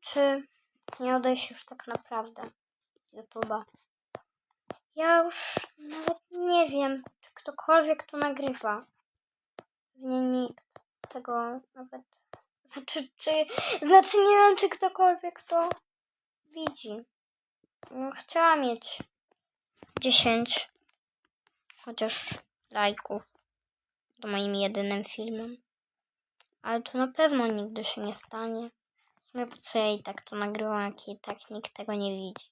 czy nie odejść już tak naprawdę z YouTube'a. Ja już nawet nie wiem, czy ktokolwiek tu nagrywa. Pewnie nikt tego nawet. Znaczy, czy, znaczy nie wiem, czy ktokolwiek to widzi. No, Chciałam mieć 10 chociaż lajków do moim jedynym filmem. Ale to na pewno nigdy się nie stanie. Sumie po co ja i tak to nagrywam, jak i tak nikt tego nie widzi.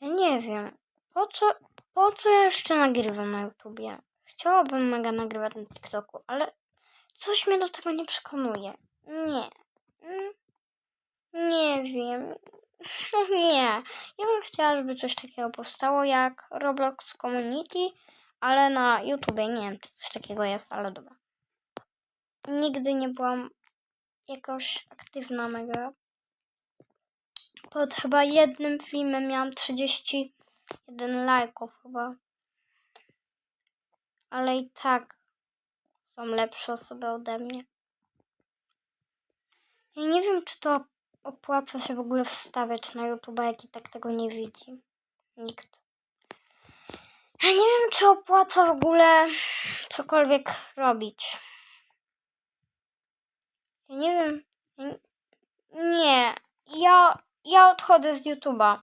Ja nie wiem, po co, po co ja jeszcze nagrywam na YouTubie? Chciałabym mega nagrywać na TikToku, ale coś mnie do tego nie przekonuje. Nie. Mm, Nie wiem. No nie. Ja bym chciała, żeby coś takiego powstało jak Roblox Community, ale na YouTubie nie wiem, czy coś takiego jest, ale dobra. Nigdy nie byłam jakoś aktywna mega. Pod chyba jednym filmem miałam 31 lajków chyba. Ale i tak są lepsze osoby ode mnie. Ja nie wiem, czy to opłaca się w ogóle wstawiać na YouTube, jak i tak tego nie widzi. Nikt. Ja nie wiem, czy opłaca w ogóle cokolwiek robić. Nie wiem. Nie. Ja, ja odchodzę z YouTube'a.